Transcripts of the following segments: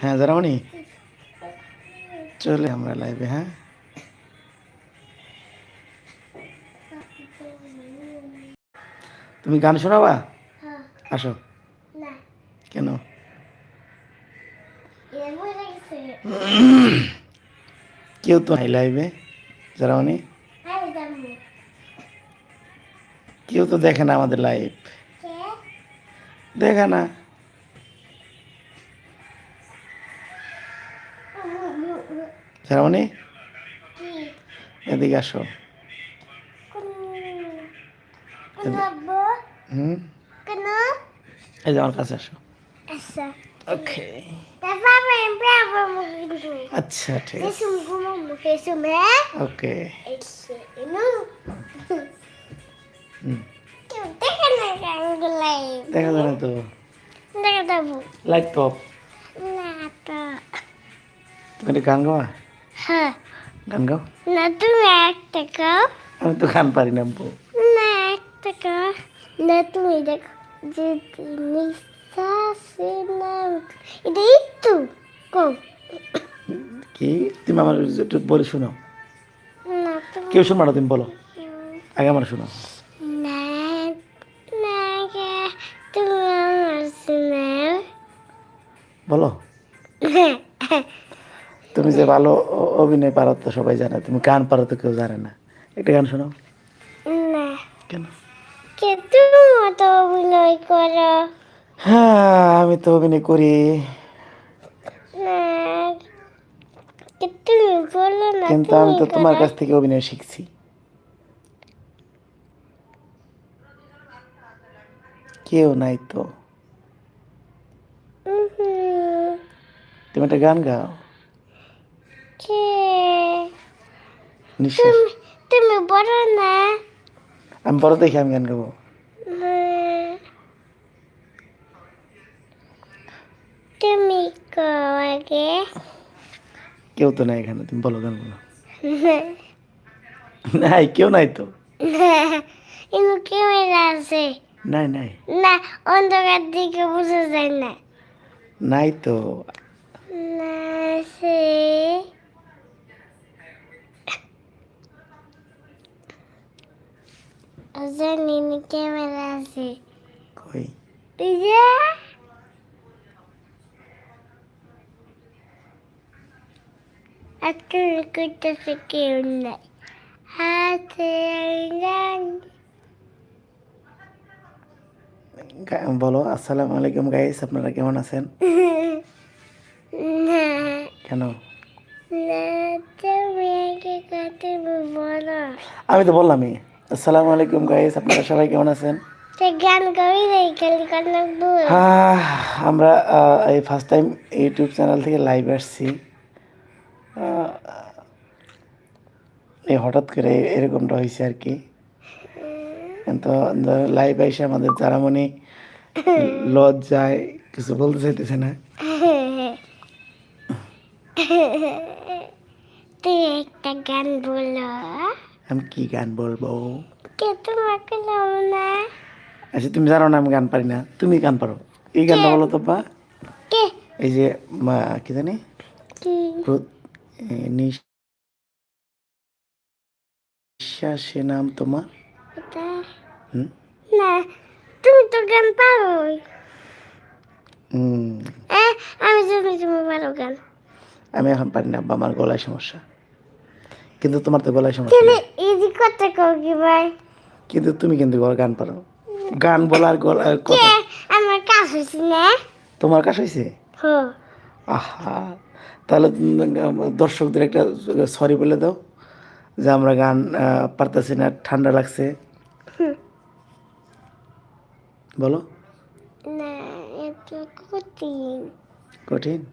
হ্যাঁ জারামণি। চলে আমরা লাইভে হ্যাঁ? তুমি গান শোনাবা? হ্যাঁ। আসো। কেন? কেউ তো নাই লাইভে জারামণি। আরে কেউ তো দেখে না আমাদের লাইভ দেখে না। কি এদিকে আসো। হুম? এই যে আমার কাছে আসো। আচ্ছা ওকে। আচ্ছা ঠিক আছে। ওকে। দেখা যায় না তো। Nggak tahu লাইট তো। তুমি গান গাওয়া Hah গান গাও Natu ekta kau আমি তো গান পারি না বউ। Ekta kau Natu idak Jadi Nisa Sinam Itu itu Kau কি তুমি আমার একটু বলে শোনো কেউ শুনবা না তুমি বলো আগে আমার শোনো Sinam বলো তুমি যে ভালো অভিনয় পারো তো সবাই জানে তুমি গান পারো তো কেউ জানে না। একটা গান শোনো Nah কেন? mulai kora হ্যাঁ আমি তো অভিনয় করি। কিন্তু আমি তো তোমার কাছ থেকে অভিনয় শিখছি। কেউ নাই তো. তুমি একটা গান গাও। Ke নিশ্বাস Tumi boleh nak আমি বড় দেখি আমি গান গাবো Nah Tumi কেউ তো নাই এখানে তুমি বলো গান বলো নাই কেউ নাই তো Ini kamera sih নাই নাই Nah untuk adik busa sana নাই তো Nasi Azan ini kamera sih কই Iya Aku ikut sekian Hati yang গা- বলো আসসালামু আলাইকুম গাইস আপনারা কেমন আছেন Nah কেন Nah Tapi aku kata berbola আমি তো বললামই আসসালামু আলাইকুম গাইস আপনারা সবাই কেমন আছেন? হ্যাঁ আমরা এই ফার্স্ট টাইম ইউটিউব চ্যানেল থেকে লাইভ আসছি। এই হঠাৎ করে এরকমটা হয়েছে আর কি। তো লাইভ এসে আমাদের যারা মনে লজ্জায় কিছু বলতে চাইতেছে না। তুই একটা গান বলো। আমি কি গান বলব? কে তোমাকে না? আচ্ছা তুমি জানো না আমি গান পারি না। তুমি গান পারো। এই গানটা বলো তো কে? এই যে কি জানি? নিঃশ্বাসে নাম তোমার না তুমি তো গান পারো আমি জানি তুমি পারো গান। আমি এখন পারি না বা আমার গলায় সমস্যা। কিন্তু তোমার তো গলায় সমস্যা নেই। ইজি কথা কও কি ভাই? কিন্তু তুমি কিন্তু গলা- গান পারো। গান বলার গলার কে? কথা আমার কাজ হয়েছে না। তোমার কাছে হইছে? হো। আহা। তাহলে দর্শকদের একটা সরি বলে দাও যে আমরা গান পারতেছি না ঠান্ডা লাগছে। বলো। না কঠিন। কঠিন?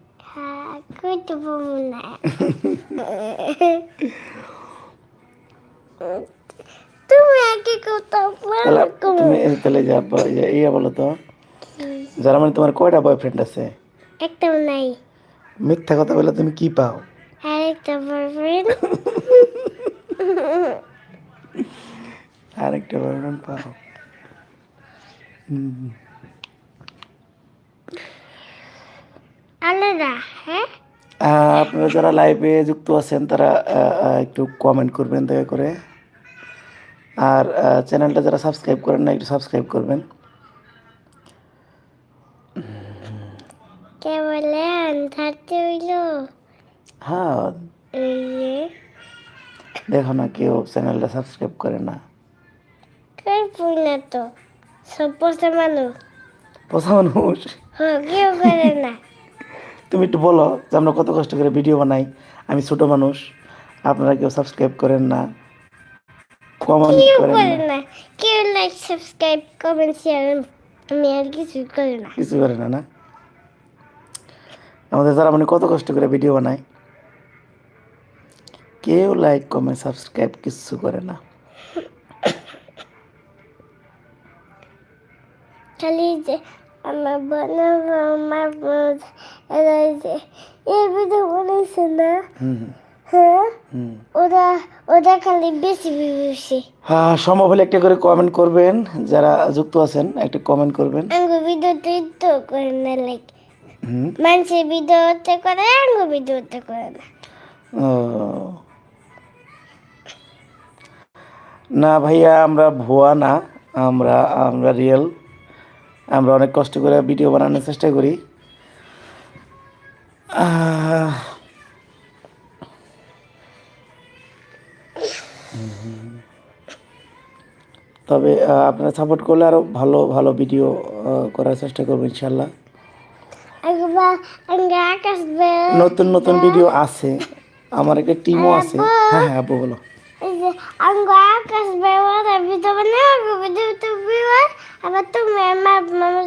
তুমি যা ইয়ে- ইয়ে বলো তো। যারা মানে তোমার কয়টা বয়ফ্রেন্ড আছে? একটাও নাই। মিথ্যা কথা বলে তুমি কি পাও? আর একটা বয়ফ্রেন্ড আর একটা বয়ফ্রেন্ড পাও হুম। হ্যাঁ? আপনারা যারা লাইভে যুক্ত আছেন তারা একটু কমেন্ট করবেন দয়া করে। আর চ্যানেলটা যারা সাবস্ক্রাইব করেন না একটু সাবস্ক্রাইব করবেন। কে বলে? আন্ধারতে হইল। হ্যাঁ। এই দেখো না কেউ চ্যানেলটা সাবস্ক্রাইব করে না। করব না তো। সব পয়সা মানুষ। পোষা মানুষ? হ্যাঁ কেউ করে না। তুমি একটু বলো যে আমরা কত কষ্ট করে ভিডিও বানাই। আমি ছোট মানুষ আপনারা কেউ সাবস্ক্রাইব করেন না কমেন্ট করেন না। না কেউ লাইক সাবস্ক্রাইব কমেন্ট শেয়ার আমি আর কিছু করি না। কিছু করে না না? আমাদের যারা মানে কত কষ্ট করে ভিডিও বানায় কেউ লাইক কমেন্ট সাবস্ক্রাইব কিছু করে না। খালি আমার বানাবো আমার বোধ এরা ভিডিও বানাইছে না হ্যাঁ ওরা ওরা খালি বেশি বেশি হ্যাঁ সম্ভব হলে একটা করে কমেন্ট করবেন। যারা যুক্ত আছেন একটা কমেন্ট করবেন। আঙ্গু ভিডিওতে তো করে না লাইক মানুষের ভিডিওতে করে আঙ্গু ভিডিওতে করে না। না ভাইয়া আমরা ভুয়া না আমরা আমরা রিয়েল আমরা অনেক কষ্ট করে ভিডিও বানানোর চেষ্টা করি। তবে আপনারা সাপোর্ট করলে আরও ভালো ভালো ভিডিও করার চেষ্টা করব ইনশাল্লাহ নতুন নতুন ভিডিও আছে। আমার একটা টিমও আছে। হ্যাঁ হ্যাঁ আপু বলো। আবার তুমি আমার মামা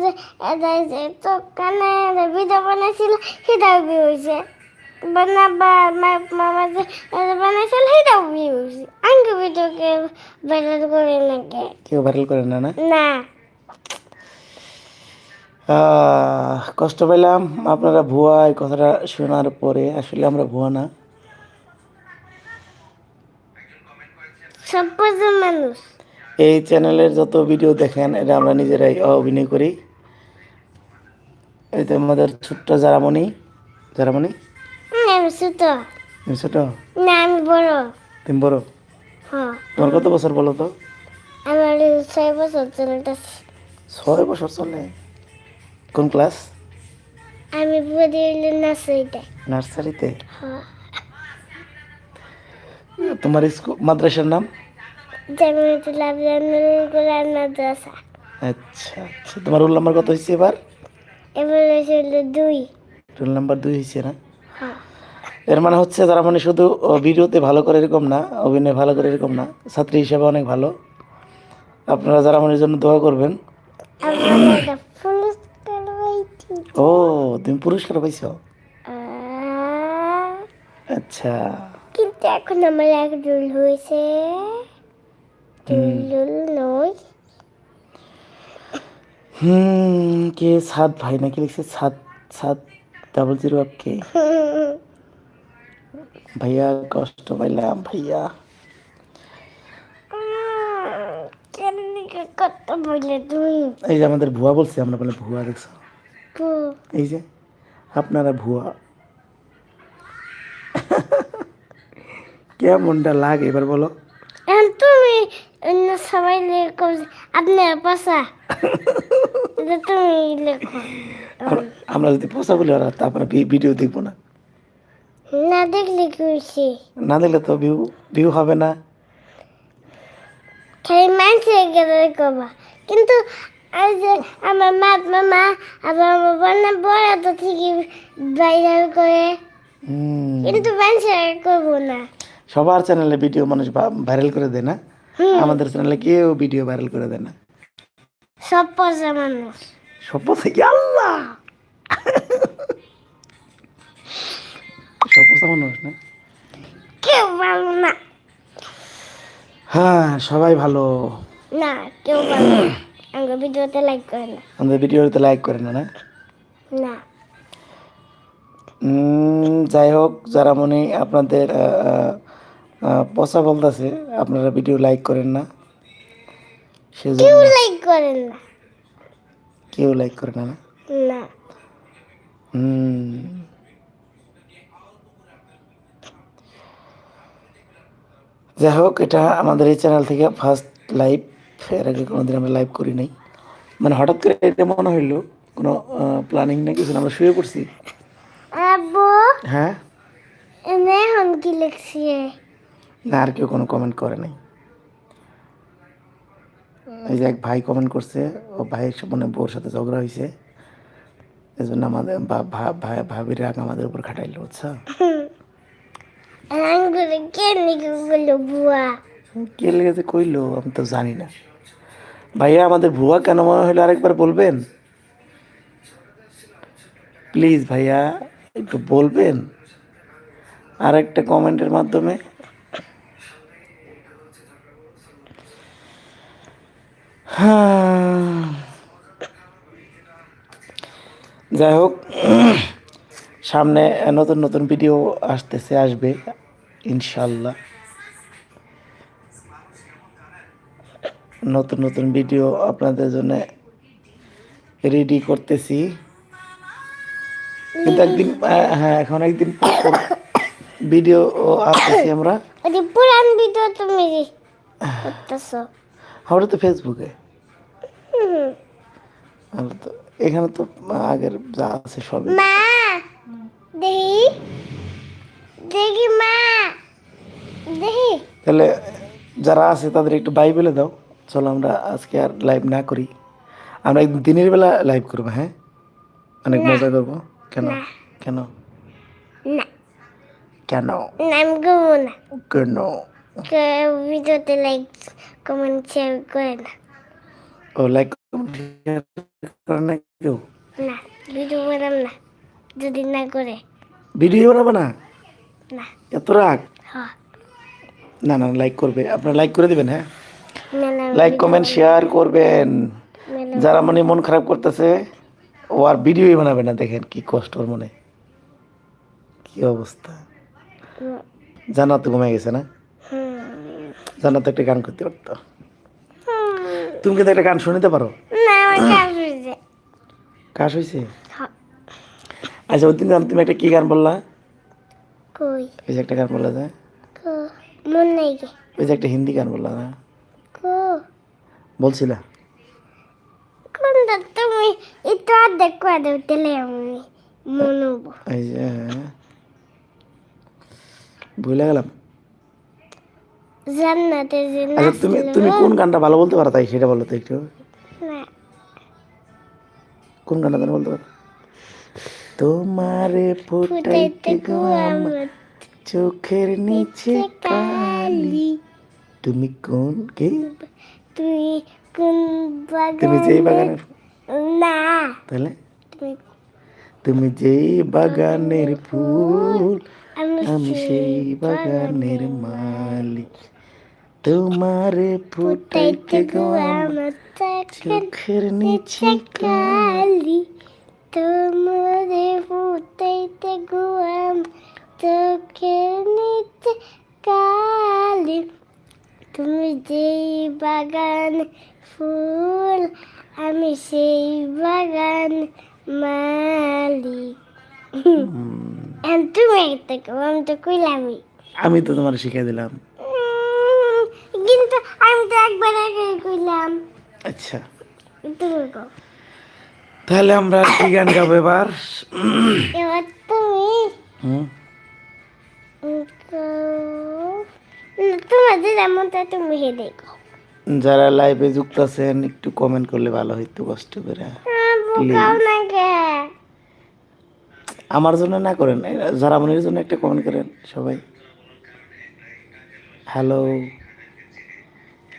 যে তো কানে ভিডিও বানাইছিল সেটাও বি হয়েছে বানাবা আমার মামা যে এটা বানাইছিল সেটাও বি হয়েছে আঙ্গু ভিডিওকে ভাইরাল করে নাকি? কেউ ভাইরাল করে না না? কষ্ট পেলাম। আপনারা ভুয়া এই কথাটা শোনার পরে আসলে আমরা ভুয়া না। সব মানুষ। এই চ্যানেলের যত ভিডিও দেখেন এটা আমরা নিজেরাই অভিনয় করি। এই তো আমাদের ছোট্ট জারামণি। জারামণি? আমি ছোট। ছোট? না আমি বড়। তুমি বড়? হ্যাঁ। তোমার কত বছর বলো তো? আমার ছয় বছর চলতেছে ছয় বছর চলে? কোন ক্লাস আমি পড়ি নার্সারিতে। নার্সারিতে? হ্যাঁ। তোমার স্কুল মাদ্রাসার নাম? জামিয়াতুল কোরআন মাদ্রাসা আচ্ছা আচ্ছা। তোমার রোল নাম্বার কত হয়েছে এবার? এবার হয়েছিল দুই। রোল নাম্বার দুই হয়েছে না? হ্যাঁ। এর মানে হচ্ছে তারা মানে শুধু ভিডিওতে ভালো করে এরকম না অভিনয় ভালো করে এরকম না ছাত্রী হিসাবে অনেক ভালো। আপনারা যারা আমার জন্য দোয়া করবেন। ও তুমি পুরস্কার পাইছো? আচ্ছা। কিন্তু এখন আমার এক রুল হয়েছে হুম কে? সাত ভাই নাকি লিখছে সাত সাত ডাবল জিরো আপ কে? ভাইয়া কষ্ট পাইলাম ভাইয়া। এই যে আমাদের ভুয়া বলছে আমরা বলে ভুয়া দেখছ। এই যে আপনারা ভুয়া। কেমনটা লাগে এবার বলো? তুমি সবাই লেখো আপনার এটা তুমি লেখো আমরা- যদি বলি ওরা তারপরে ভিডিও দেখব না। না দেখলে কি হয়েছে না দেখলে তো ভিউ ভিউ হবে না। খালি মানুষের গেলে করবা কিন্তু আমার মা মামা আবার আমার বোনা বড় তো ঠিকই ভাইরাল করে কিন্তু মানুষের করব না সবার চ্যানেলে ভিডিও মানুষ ভাইরাল করে দেয় না আমাদের চ্যানেলে কেউ ভিডিও ভাইরাল করে দেয় না। সব পয়সা মানুষ। সব থেকে আল্লাহ? সব পোষা মানুষ না? কেউ ভালো না। হ্যাঁ সবাই ভালো। না কেউ ভালো না। আমার ভিডিওতে লাইক করে না। আমাদের ভিডিওতে লাইক করে না না? না। যাই হোক যারা মনে আপনাদের পচা বলতেছে আপনারা ভিডিও লাইক করেন না। সেজন্য কেউ লাইক করেন না। কেউ লাইক করে না না? হুম। যাই হোক এটা আমাদের এই চ্যানেল থেকে ফার্স্ট লাইভ এর আগে কোনোদিন আমরা লাইভ করি নাই। মানে হঠাৎ করে এটা মনে হইল কোনো প্ল্যানিং না কিছু আমরা শুয়ে পড়ছি। আব্বু হ্যাঁ? এনে এখন কি লিখছি? না আর কেউ কোনো কমেন্ট করে নাই। এই যে এক ভাই কমেন্ট করছে ও ভাইয়ের মানে বউর সাথে ঝগড়া হয়েছে এই জন্য আমাদের ভাবির রাগ আমাদের উপর খাটাইলো বুঝছ? কে লেগেছে কইলো আমি তো জানি না। ভাইয়া আমাদের ভুয়া কেন মনে হলো আরেকবার বলবেন? প্লিজ ভাইয়া একটু বলবেন। আর একটা কমেন্টের মাধ্যমে। যাই হোক সামনে নতুন নতুন ভিডিও আসতেছে আসবে ইনশাল্লাহ। নতুন নতুন ভিডিও আপনাদের জন্য রেডি করতেছি। কিন্তু একদিন হ্যাঁ এখন একদিন ভিডিও আসতেছি আমরা। পুরান ভিডিও তুমি করতেছো। আমরা তো ফেসবুকে এখানে তো আগের যা আছে সব মা দেখি। দেখি মা। দেখি। তাহলে যারা আছে তাদের একটু বাই বলে দাও। চলো আমরা আজকে আর লাইভ না করি। আমরা একদিন দিনের বেলা লাইভ করব হ্যাঁ? অনেক মজা করব। কেন? কেন কেন? না। আমি করব না। কেন? ভিডিওতে লাইক কমেন্ট শেয়ার করে না। ও লাইক করে না কেউ? না ভিডিও বানাম না যদি না করে। ভিডিও বানাবো না? না। এত রাগ? না না লাইক করবে। আপনারা লাইক করে দিবেন হ্যাঁ? না না লাইক কমেন্ট শেয়ার করবেন। যারা মানে মন খারাপ করতেছে ও আর ভিডিওই বানাবে না দেখেন কি কষ্ট ওর মনে। কি অবস্থা। জান্নাত তো ঘুমাই গেছে না? হুম। জান্নাত একটা গান করতে পারতো। তুমি কিন্তু একটা গান শুনিতে পারো? কাশ হয়েছে হ্যাঁ। আচ্ছা ওই দিন তুমি একটা কি গান বললা? কই? ওই যে একটা গান বললা যে। মন নাই ওই যে একটা হিন্দি গান বললা না কো? বলছিলা। কোনটা তুমি একটু অর্ধেক করে দেও তাহলে আমি মনে এই যে। ভুলে গেলাম। জান্নাতে আচ্ছা তুমি তুমি কোন গানটা ভালো বলতে পারো তাই সেটা বলো তো একটু। কোন গানটা তুমি বলতে পারো? তোমারে ফুটাইতে গো আমার চোখের নিচে কালি তুমি কোন কি? তুই কোন তুমি যেই বাগানে বাগানের না। তাহলে? তুমি তুমি যেই বাগানের ফুল। আমি আমি সেই বাগানের মালিক। তোমারে ফুটাইতে গো আমার চোখের নিচে কালি তোমারে ফুটাইতে গো আমার চোখের নিচে কালি তুমি যেই বাগান ফুল আমি সেই বাগান এখন তুমি একটা আমি তো কইলামই। আমি তো তোমার শিখাই দিলাম। কিন্তু আমি তো একবার আগে কইলাম আচ্ছা। তাহলে আমরা কি গান গাবো এবার? এবার তুমি হুম। উম, কও। না, যেমন তা তুমি হে দেখো যারা লাইভে যুক্ত আছেন একটু কমেন্ট করলে ভালো হইতো কষ্ট করে। বোকাও আমার জন্য না করেন যারা মনের জন্য একটা কমেন্ট করেন সবাই। হ্যালো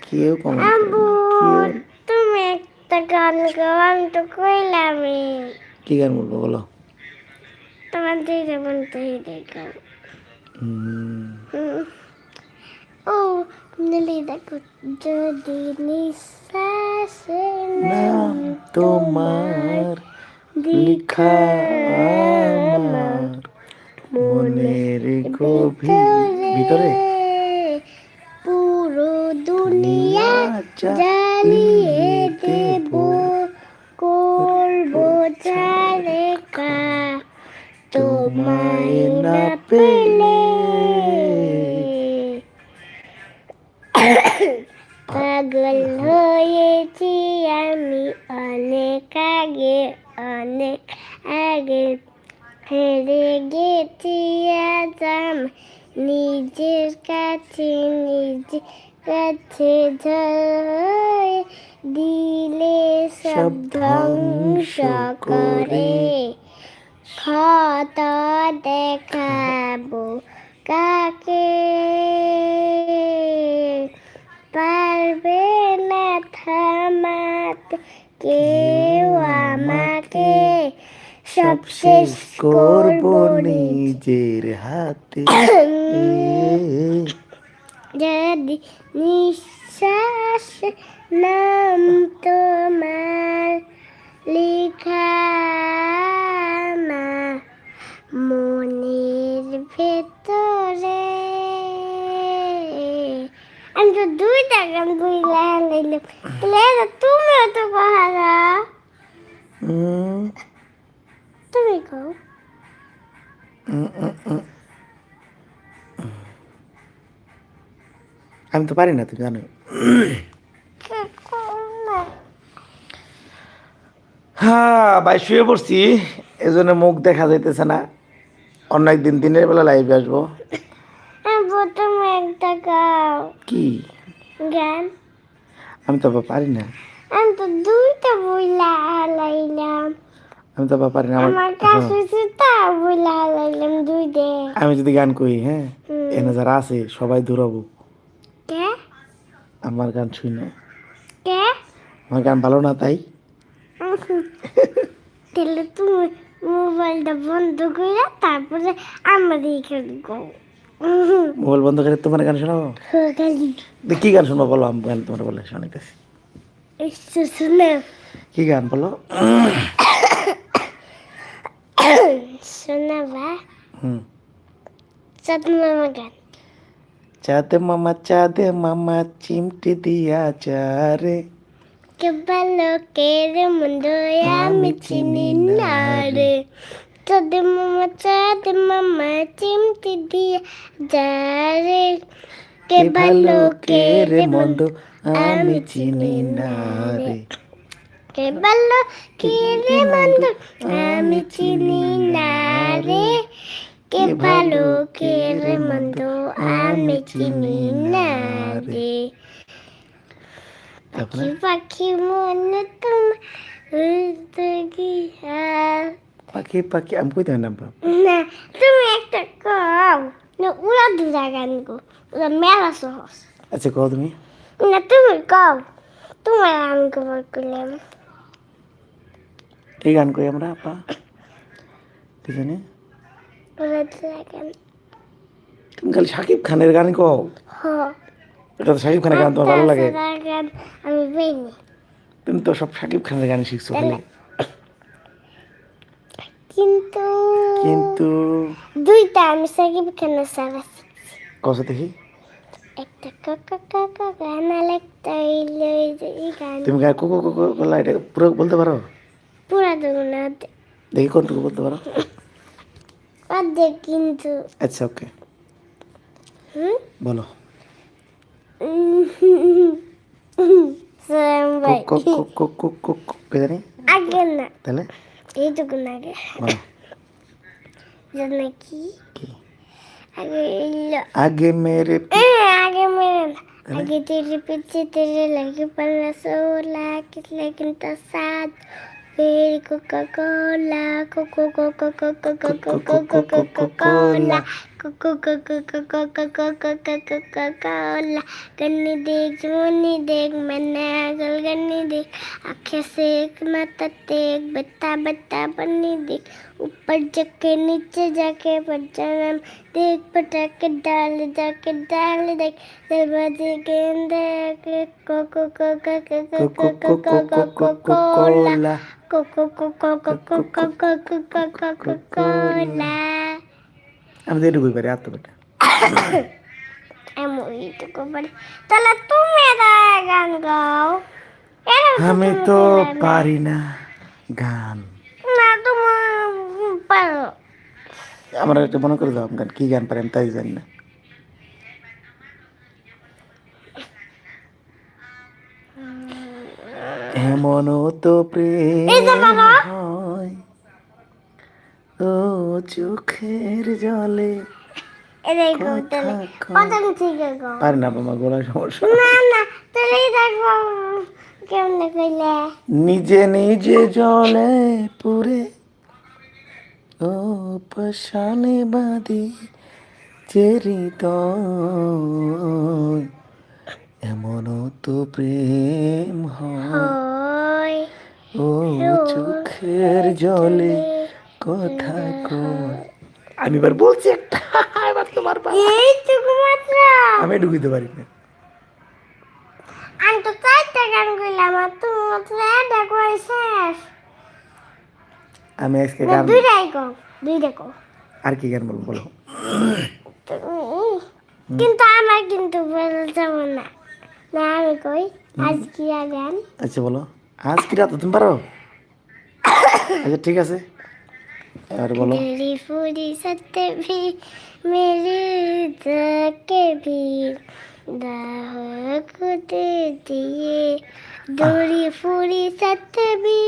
কেউ কমেন্ট তুমি একটা গান গাও আমি তো কইলামই। কি গান বলব বলো? তোমার যে যেমন তো দেখো ও নীলি দেখো যদি নিঃশ্বাসে নাম তোমার লিখা আমার মনের গভীর ভিতরে? দুনিয়া জ্বালিয়ে দেব করব চারে কা। পেলে পাগল হয়েছি আমি অনেক আগে অনেক আগে। হেরে গেছি আজ আমি নিজের কাছে নিজের কাছে দিলে সব ধ্বংস করে। ক্ষত দেখাবো কাকে? পারবে না থামাতে কেউ আমাকে? সব শেষ করব নিজের হাতে। যদি নিঃশ্বাস নাম তোমার লেখা মনের ভেতরে। আমি তো দুইটা গান বুঝলে হারাইলাম তাহলে তুমিও তো কহারা তুমি কও। আমি তো পারি না তুমি জানো। হ্যাঁ ভাই শুয়ে পড়ছি। এজন্য মুখ দেখা যাইতেছে না। অন্য একদিন দিনের বেলা লাইভে আসব। কি? গান আমি তো পারি না। আমি তো দুইটা বইলা হালাইলাম। আমি তো পারি না আমার আমার কাছে তা বইলা হালাইলাম দুই দে আমি যদি গান করি হ্যাঁ। এনে যারা আছে সবাই দৌড়াবো কে আমার গান শুনে কে? আমার গান ভালো না তাই? তাহলে তুমি মোবাইলটা বন্ধ করে তারপরে আমার এখানে গো মোবাইল বন্ধ করে তোমার গান শোনাবো? তো কি গান শুনব বলো আমি গান তোমার বলে শোনাইতেছি। কি গান বলো? শোনাবা? হুম। চাঁদ মামা গান। চাঁদে মামা চাঁদে মামা চিমটি দিয়া চারে কে ভালো কে রে মন্দ আমি চিনি না রে। চাঁদ মামা চাঁদ মামা চিমটি দিয়ে যা রে কে ভালো কে মন্দ আমি চিনি না রে। কে ভালো মন্দ আমি চিনি না রে। কে ভালো কে রে মন্দ আমি চিনি না রে তারপরে পাখি পাখি মনে তোমার পাখি পাখি আমি কইতে নাম পাব না তুমি একটা কও না উড়া দুরা গান গো উড়া মেলা সহজ আচ্ছা কও তুমি না তুমি কও তোমার আমি খবর করলাম এই গান কই আমরা আপা কি জানি উড়া দুরা গান তুমি খালি সাকিব খানের গান কও। হ এটা তো সাকিব খানের গান তোমার ভালো লাগে? আমি পাইনি তুমি তো সব সাকিব খানের গান শিখছো খালি। কিন্তু কিন্তু দুইটা আমি সাকিব খানের সারা কত দেখি? একটা কাকা কাকা গান আর একটা হইল এই যে এই গান। তুমি গান কোকো কোকো এটা পুরো বলতে পারো? পুরা দেবো না দেখি কোনটুকু বলতে পারো? অর্ধেক কিন্তু আচ্ছা ওকে হুম বলো সালাম ভাই Coke Coke Coke Coke Coke Coke কে জানি আগে না তাহলে এইটুকু না আগে বলো জানে কি কি আগে এলো আগে মেরে এ, আগে মেরে না आगे तेरे पीछे तेरे लगे पन्ना सोला किस लेकिन तो साथ Coca-Cola, Coca-Cola, Coca-Cola, देख ऊपर जाके नीचे जाके पचनम देख पटाके डाल जाके डाल देख दरवाजे के अंदर कोला আমি তো এটুকুই পারি আর তো বেটা তুমি গান গাও। আমি তো পারি না গান। না তোমার পারো। আমার মনে করে দাও গান কি গান পারি আমি তাই জানি না। এমন তো প্রেম হয়। ও চোখের জলে পারে না বাবা সমস্যা। না না তাহলেই দেখব কেমনে কইলে? নিজে নিজে জলে পুরে ও পাশানে বাঁধি চেরিত এমন তো প্রেম হয়। ও চোখের জলে কথা কয়। আমি এবার বলছি একটা এবার তোমার আমি ঢুকিতে পারি না। আমি তো চারটা গান কইলাম আর তুমি মাত্র একটা কই শেষ। আমি আজকে গান দুইটাই গো দুইটা গো আর কি গান বলব বলো? তুমি- কিন্তু আমার কিন্তু বলে যাব না। না আমি গান আচ্ছা বলো। আজকিরা তো তুমি পারো? আচ্ছা ঠিক আছে। এবার বলো। তেরি ফুরি ভি মেরি কে ভি দাহ কুতে দিয়ে। দৌড়ি ফুরি সত্যি ভি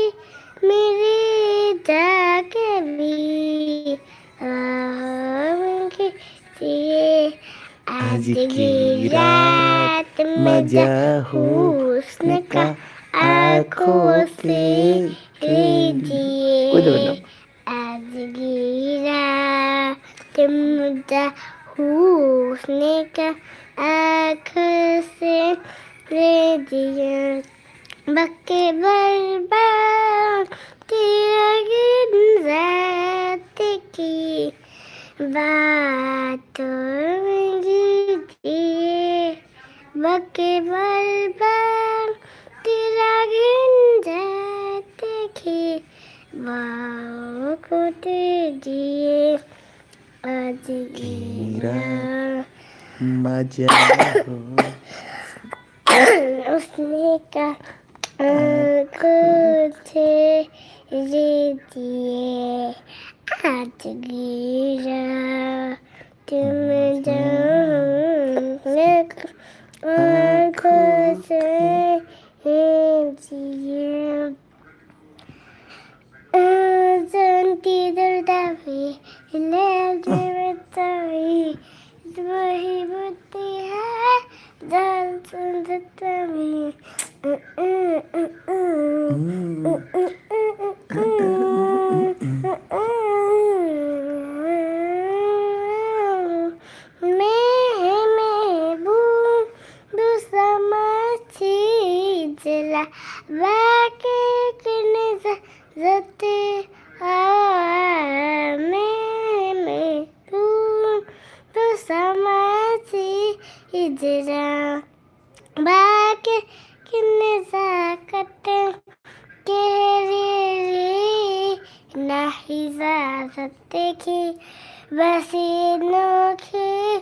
মেরি কে ভি দিয়ে। आज की रात मजा हुस्न का आंखों से लीजिए कोई देवे ना आज गिरा तुम मुद्दा हुस्ने का आँख से ले दिया बक्के बर्बाद तेरा गिन रात की बातों में जीतिए बक्के बर्बाद तेरा गिन रात की वाह को दीजिए आज गिरा मजा हो उसने का कुछ दिए आज गिरा तुम जान जा सकते की बसी नोखे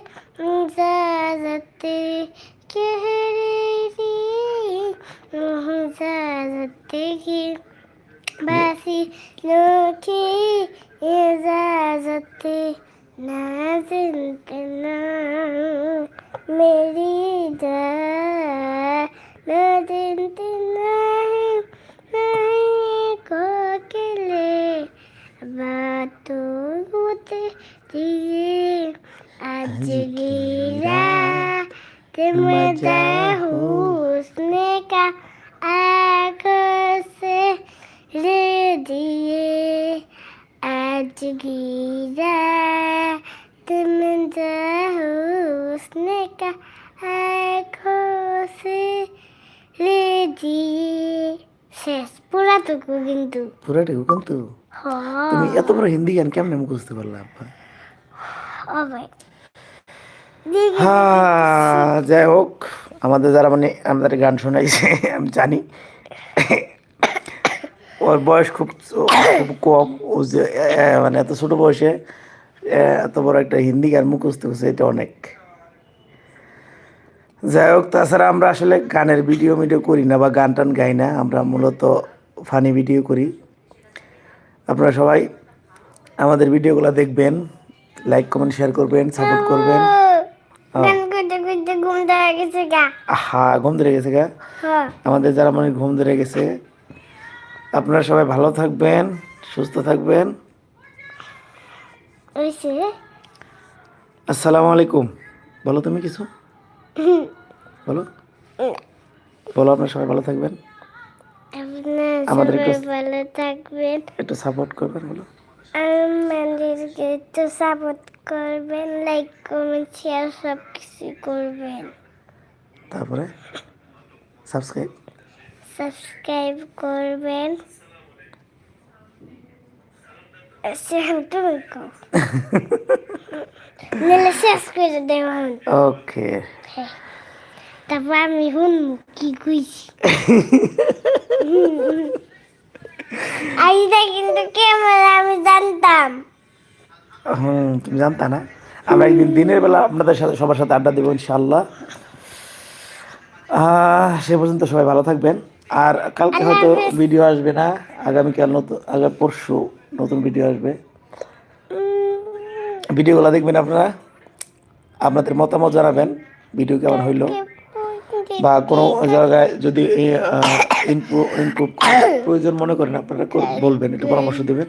जाते कहरे नहीं जा सकते की बसी नोखे इजाजत ना जिंदना मेरी جگیرا تم حسن کا آنکھوں سے لے جی শেষ কিন্তু পুরাটুকু কিন্তু তুমি এত হিন্দি গান কেমনে মুখস্থ পারলে আব্বা হ্যাঁ যাই হোক আমাদের যারা মানে আমাদের গান শোনাইছে আমি জানি ওর বয়স খুব খুব কম। ও যে মানে এত ছোট বয়সে এত বড় একটা হিন্দি গান মুখস্থ করছে এটা অনেক। যাই হোক তাছাড়া আমরা আসলে গানের ভিডিও মিডিও করি না বা গান টান গাই না আমরা মূলত ফানি ভিডিও করি। আপনারা সবাই আমাদের ভিডিওগুলো দেখবেন লাইক কমেন্ট শেয়ার করবেন সাপোর্ট করবেন। করতে ঘুম ধরে গেছে গা। হা ঘুম ধরে গেছে গা? হ্যাঁ। আমাদের যারা মানে ঘুম ধরে গেছে আপনারা সবাই ভালো থাকবেন সুস্থ থাকবেন। আসসালামু আলাইকুম। বলো তুমি কিছু? বলো। বলো আপনারা সবাই ভালো থাকবেন। আমাদের ভালো থাকবেন। একটু সাপোর্ট করবেন বলো। আমাদেরকে একটু সাপোর্ট করবেন লাইক কমেন্ট শেয়ার সব কিছু করবেন। তারপরে? সাবস্ক্রাইব সাবস্ক্রাইব করবেন। ওকে। তারপর আমি হুন কি কইছি? আইটা কিন্তু ক্যামেরা আমি জানতাম। হুম তুমি জানতা না? আমরা একদিন দিনের বেলা আপনাদের সাথে সবার সাথে আড্ডা দেবো ইনশাল্লাহ সে পর্যন্ত সবাই ভালো থাকবেন। আর কালকে হয়তো ভিডিও আসবে না আগামীকাল নতুন আগামী পরশু নতুন ভিডিও আসবে। ভিডিওগুলো দেখবেন আপনারা আপনাদের মতামত জানাবেন ভিডিও কেমন হইল বা কোনো জায়গায় যদি প্রয়োজন মনে করেন আপনারা বলবেন একটু পরামর্শ দেবেন।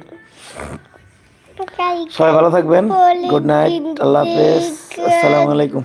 সবাই ভালো থাকবেন গুড নাইট আল্লাহ হাফেজ আসসালামু আলাইকুম।